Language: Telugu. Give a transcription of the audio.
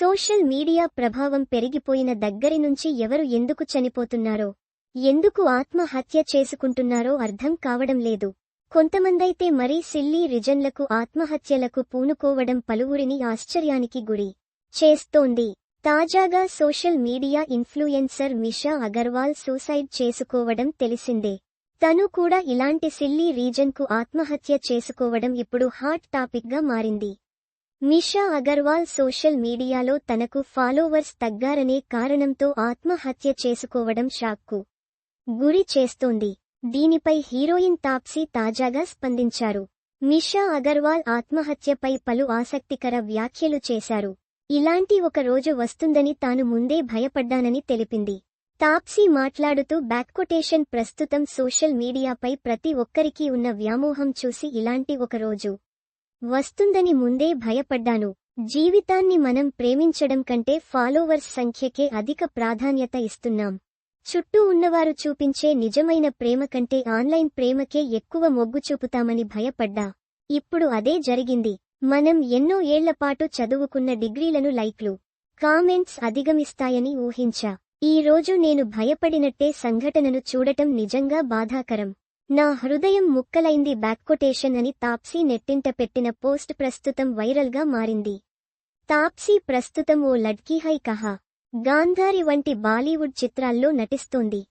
సోషల్ మీడియా ప్రభావం పెరిగిపోయిన దగ్గరి నుంచి ఎవరు ఎందుకు చనిపోతున్నారో ఎందుకు ఆత్మహత్య చేసుకుంటున్నారో అర్థం కావడం లేదు. కొంతమందైతే మరీ సిల్లీ రిజన్లకు ఆత్మహత్యలకు పూనుకోవడం పలువురిని ఆశ్చర్యానికి గురి చేస్తోంది. తాజాగా social media influencer Misha Agarwal suicide చేసుకోవడం తెలిసిందే. తను కూడా ఇలాంటి సిల్లీ రీజన్కు ఆత్మహత్య చేసుకోవడం ఇప్పుడు హాట్ టాపిక్గా మారింది. మిషా అగర్వాల్ సోషల్ మీడియాలో తనకు ఫాలోవర్స్ తగ్గారనే కారణంతో ఆత్మహత్య చేసుకోవడం షాక్కు గురి చేస్తోంది. దీనిపై హీరోయిన్ తాప్సీ తాజాగా స్పందించారు. మిషా అగర్వాల్ ఆత్మహత్యపై పలు ఆసక్తికర వ్యాఖ్యలు చేశారు. ఇలాంటి ఒక రోజు వస్తుందని తాను ముందే భయపడ్డానని తెలిపింది. తాప్సీ మాట్లాడుతూ బ్యాక్కొటేషన్ ప్రస్తుతం సోషల్ మీడియాపై ప్రతి ఒక్కరికీ ఉన్న వ్యామోహం చూసి ఇలాంటి ఒక రోజు వస్తుందని ముందే భయపడ్డాను. జీవితాన్ని మనం ప్రేమించడం కంటే ఫాలోవర్స్ సంఖ్యకే అధిక ప్రాధాన్యత ఇస్తున్నాం. చుట్టూ ఉన్నవారు చూపించే నిజమైన ప్రేమ కంటే ఆన్లైన్ ప్రేమకే ఎక్కువ మొగ్గు చూపుతామని భయపడ్డా. ఇప్పుడు అదే జరిగింది. మనం ఎన్నో ఏళ్ళపాటు చదువుకున్న డిగ్రీలను లైక్లు కామెంట్స్ అధిగమిస్తాయని ఊహించా. ఈ రోజు నేను భయపడినట్టే సంఘటనను చూడటం నిజంగా బాధాకరం. నా హృదయం ముక్కలైంది. బ్యాక్కొటేషన్ అని తాప్సీ నెట్టింట పెట్టిన పోస్ట్ ప్రస్తుతం వైరల్గా మారింది. తాప్సీ ప్రస్తుతం ఓ లడ్కీ హై కహా. గాంధారి వంటి బాలీవుడ్ చిత్రాల్లో నటిస్తోంది.